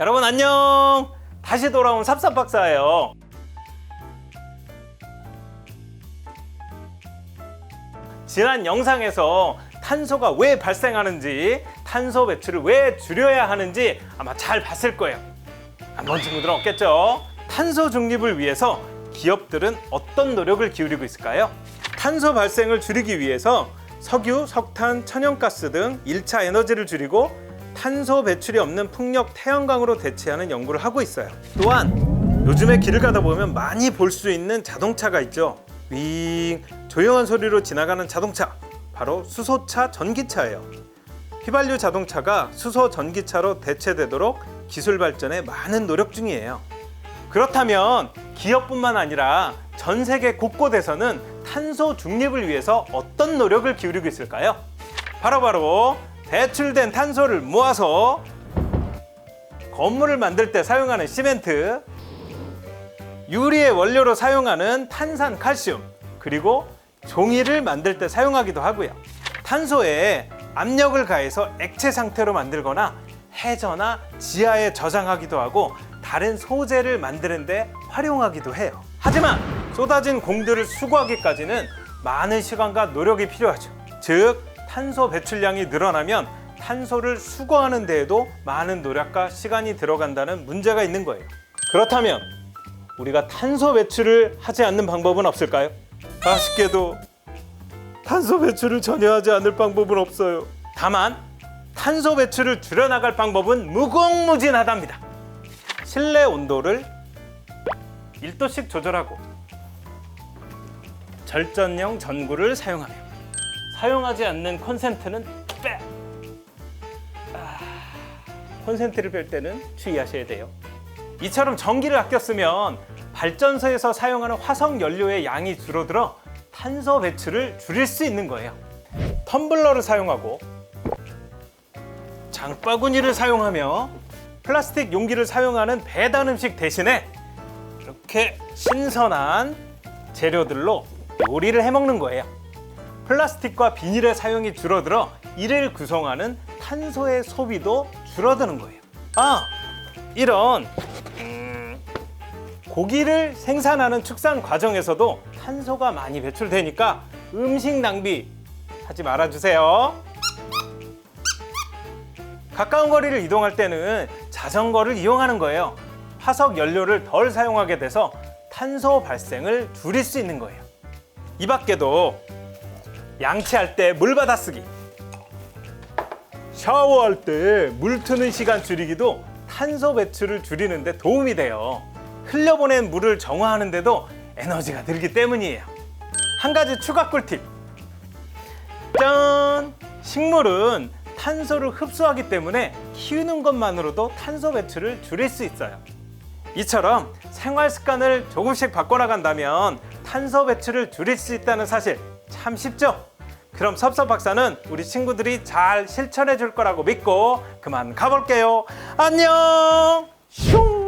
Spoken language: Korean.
여러분 안녕. 다시 돌아온 삽삽 박사예요. 지난 영상에서 탄소가 왜 발생하는지, 탄소 배출을 왜 줄여야 하는지 아마 잘 봤을 거예요. 안 본 친구들은 없겠죠? 탄소 중립을 위해서 기업들은 어떤 노력을 기울이고 있을까요? 탄소 발생을 줄이기 위해서 석유, 석탄, 천연가스 등 1차 에너지를 줄이고 탄소 배출이 없는 풍력 태양광으로 대체하는 연구를 하고 있어요. 또한 요즘에 길을 가다 보면 많이 볼 수 있는 자동차가 있죠. 윙 조용한 소리로 지나가는 자동차 바로 수소차 전기차예요. 휘발유 자동차가 수소 전기차로 대체되도록 기술 발전에 많은 노력 중이에요. 그렇다면 기업뿐만 아니라 전 세계 곳곳에서는 탄소 중립을 위해서 어떤 노력을 기울이고 있을까요? 바로바로 배출된 탄소를 모아서 건물을 만들 때 사용하는 시멘트, 유리의 원료로 사용하는 탄산 칼슘, 그리고 종이를 만들 때 사용하기도 하고요. 탄소에 압력을 가해서 액체 상태로 만들거나 해저나 지하에 저장하기도 하고 다른 소재를 만드는데 활용하기도 해요. 하지만 쏟아진 공들을 수거하기까지는 많은 시간과 노력이 필요하죠. 즉, 탄소 배출량이 늘어나면 탄소를 수거하는 데에도 많은 노력과 시간이 들어간다는 문제가 있는 거예요. 그렇다면 우리가 탄소 배출을 하지 않는 방법은 없을까요? 아쉽게도 탄소 배출을 전혀 하지 않을 방법은 없어요. 다만 탄소 배출을 줄여나갈 방법은 무궁무진하답니다. 실내 온도를 1도씩 조절하고 절전형 전구를 사용하며 사용하지 않는 콘센트는 빼. 아, 콘센트를 뺄 때는 주의하셔야 돼요. 이처럼 전기를 아껴 쓰면 발전소에서 사용하는 화석 연료의 양이 줄어들어 탄소 배출을 줄일 수 있는 거예요. 텀블러를 사용하고 장바구니를 사용하며 플라스틱 용기를 사용하는 배달 음식 대신에 이렇게 신선한 재료들로 요리를 해 먹는 거예요. 플라스틱과 비닐의 사용이 줄어들어 이를 구성하는 탄소의 소비도 줄어드는 거예요. 아, 이런 음, 고기를 생산하는 축산 과정에서도 탄소가 많이 배출되니까 음식 낭비 하지 말아주세요. 가까운 거리를 이동할 때는 자전거를 이용하는 거예요. 화석 연료를 덜 사용하게 돼서 탄소 발생을 줄일 수 있는 거예요. 이 밖에도 양치할 때 물 받아 쓰기, 샤워할 때 물 트는 시간 줄이기도 탄소 배출을 줄이는 데 도움이 돼요. 흘려보낸 물을 정화하는데도 에너지가 들기 때문이에요. 한 가지 추가 꿀팁. 짠! 식물은 탄소를 흡수하기 때문에 키우는 것만으로도 탄소 배출을 줄일 수 있어요. 이처럼 생활 습관을 조금씩 바꿔나간다면 탄소 배출을 줄일 수 있다는 사실 참 쉽죠? 그럼 섭섭 박사는 우리 친구들이 잘 실천해 줄 거라고 믿고 그만 가볼게요. 안녕! 슝!